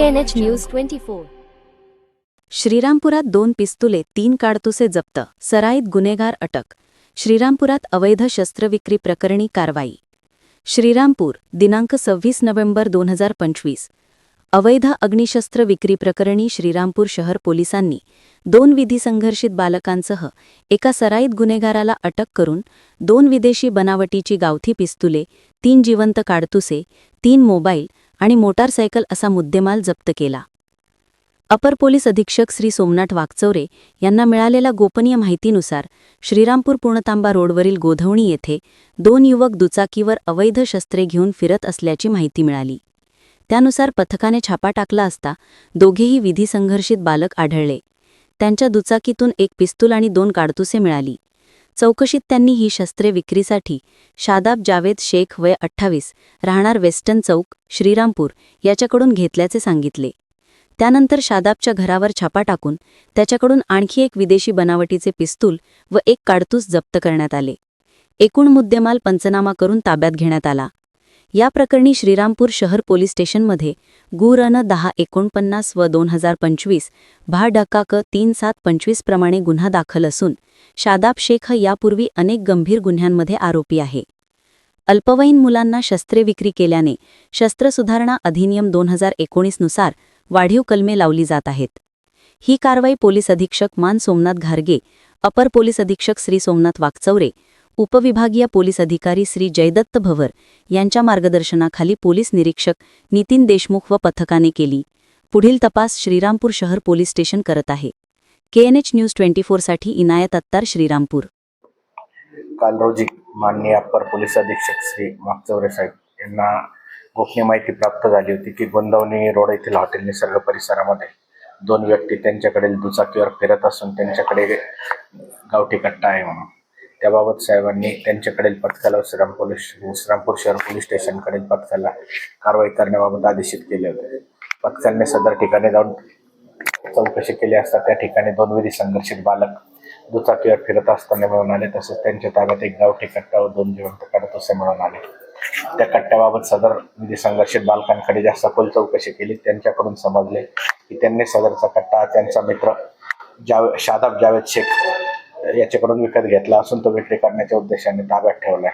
KNH News 24. श्रीरामपुरात दोन पिस्तुले तीन काडतुसे जप्त. सराईत गुन्हेगार अटक. श्रीरामपुरात अवैध शस्त्रविक्री प्रकरणी कारवाई. श्रीरामपूर दिनांक सव्वीस नोव्हेंबर दोन हजार पंचवीस. अवैध अग्निशस्त्र विक्री प्रकरणी श्रीरामपूर शहर पोलिसांनी दोन विधी संघर्षित बालकांसह एका सराईत गुन्हेगाराला अटक करून दोन विदेशी बनावटीची गावठी पिस्तुले तीन जिवंत काडतुसे तीन मोबाईल आणि मोटारसायकल असा मुद्देमाल जप्त केला. अपर पोलीस अधीक्षक श्री सोमनाथ वागचौरे यांना मिळालेल्या गोपनीय माहितीनुसार श्रीरामपूर पूर्णतांबा रोडवरील गोधवणी येथे दोन युवक दुचाकीवर अवैध शस्त्रे घेऊन फिरत असल्याची माहिती मिळाली. त्यानुसार पथकाने छापा टाकला असता दोघेही विधी संघर्षित बालक आढळले. त्यांच्या दुचाकीतून एक पिस्तूल आणि दोन काडतुसे मिळाली. चौकशीत त्यांनी ही शस्त्रे विक्रीसाठी शादाब जावेद शेख वय अठ्ठावीस राहणार वेस्टर्न चौक श्रीरामपूर याच्याकडून घेतल्याचे सांगितले. त्यानंतर शादाबच्या घरावर छापा टाकून त्याच्याकडून आणखी एक विदेशी बनावटीचे पिस्तूल व एक काडतूस जप्त करण्यात आले. एकूण मुद्देमाल पंचनामा करून ताब्यात घेण्यात आला. या प्रकरणी श्रीरामपूर शहर पोलीस स्टेशनमध्ये गुर अन दहा एकोणपन्नास व दोन हजार पंचवीस भा डकाक तीन सात पंचवीस प्रमाणे गुन्हा दाखल असून शादाब शेख यापूर्वी अनेक गंभीर गुन्ह्यांमध्ये आरोपी आहे. अल्पवयीन मुलांना शस्त्रे विक्री केल्याने शस्त्र सुधारणा अधिनियम दोन हजार एकोणीसनुसार वाढीव कलमे लावली जात आहेत. ही कारवाई पोलीस अधीक्षक मान सोमनाथ घारगे अपर पोलीस अधीक्षक श्री सोमनाथ वाकचौरे उपविभागीय पोलीस अधिकारी श्री जयदत्त भवर यांच्या मार्गदर्शनाखाली पोलीस निरीक्षक नितीन देशमुख व पथकाने केली. पुढील तपास श्रीरामपूर शहर पोलीस स्टेशन करत आहे. केएनएच न्यूज ट्वेंटी साठी इनायत अत्तार श्रीरामपूर. काल रोजी माननीय अप्पर पोलीस अधीक्षक श्री मागचौरे साहेब यांना गोपनीय माहिती प्राप्त झाली होती की गोंदवणी रोड येथील हॉटेल निसर्ग परिसरामध्ये दोन व्यक्ती त्यांच्याकडे दुचाकीवर फिरत असून त्यांच्याकडे गावठी कट्टा आहे म्हणून. त्याबाबत साहेबांनी त्यांच्याकडील पथकाला श्रीराम पोलीस श्रीरामपूर शहर पोलीस स्टेशनकडील पथकाला कारवाई करण्याबाबत आदेशित केले होते. पथकाने सदर ठिकाणी जाऊन चौकशी केली असता त्या ठिकाणी दोन विधी संघर्षित बालक दुचाकीवर फिरत असताना मिळून आले तसेच त्यांच्या ताब्यात एक गावठी कट्टा व दोन जिवंत कडतोसे मिळून आले. त्या कट्ट्याबाबत सदर विधी संघर्षित बालकांकडे जास्त खोल चौकशी केली. त्यांच्याकडून समजले की त्यांनी सदरचा कट्टा त्यांचा मित्र जावे शादाब जावेद शेख याच्याकडून विकत घेतला असून तो विक्री करण्याच्या उद्देशाने ताब्यात ठेवलाय.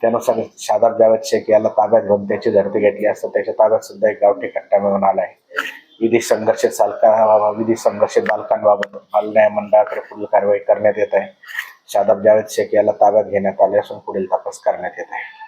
त्यानुसार शादाब जावेद शेख याला ताब्यात घेऊन त्याची झडती घेतली असता त्याच्या ताब्यात सुद्धा एक गावठी कट्टा मिळून आलाय. विधी संघर्षित सालका विधी संघर्षित बालकांबाबत बालन्याय मंडळाकडे पुढील कारवाई करण्यात येत आहे. शादाब जावेद शेख याला ताब्यात घेण्यात आले असून पुढील तपास करण्यात येत आहे.